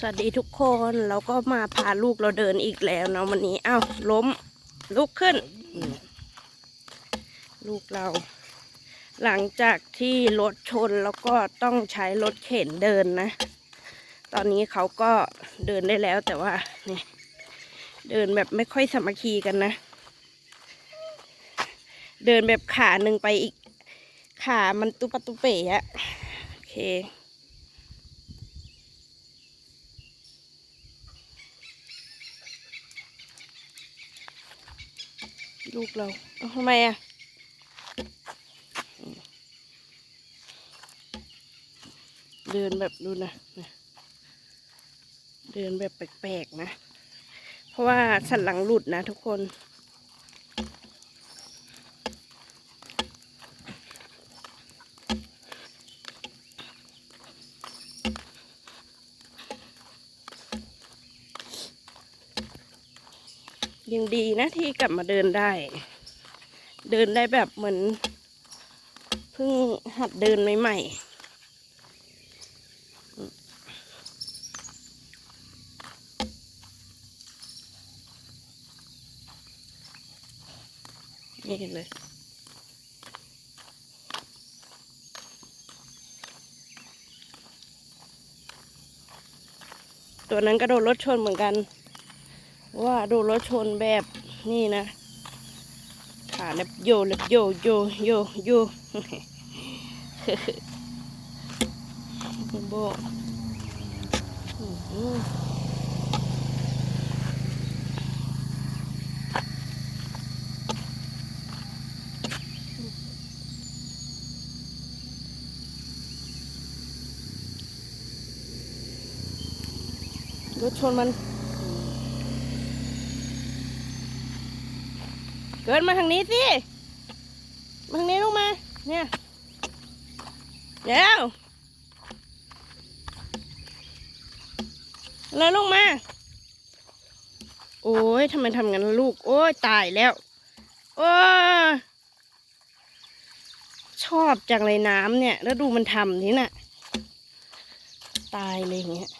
สวัสดีทุกคนเราก็มาพาลูกเราเดินอีกแล้วเนาะวันนี้อ้าวล้มลุกขึ้น ลูกเรา หลังจากที่รถชนแล้วก็ต้องใช้รถเข็นเดินนะ ตอนนี้เขาก็เดินได้แล้วแต่ว่านี่เดินแบบไม่ค่อยสามัคคีกันนะ เดินแบบขาหนึ่งไปอีก ขามันตุปตุเป๋อะโอเค ลูกเราเอาทำไมอะเดินแบบดูนะนะเดินแบบแปลกๆนะ เพราะว่าสันหลังหลุดนะทุกคน ยังดีนะที่กลับมาเดินได้ เดินได้แบบเหมือนเพิ่งหัดเดินใหม่ๆนี่เลย ตัวนั้นก็โดนรถชนเหมือนกัน ว่าโดนรถชนแบบนี่นะขาเล็บโยเล็บโยโยโยโยโบอื้อหือรถชนมัน เกินมาทางนี้สิมาทางนี้ลูกมา เนี่ยเดี๋ยวแล้วลงมา โอ้ยทำไมทำงั้นลูก โอ้ยตายแล้ว โอ้ชอบจังเลยน้ำเนี่ย แล้วดูมันทำนี่น่ะ ตายเลยอย่างเงี้ย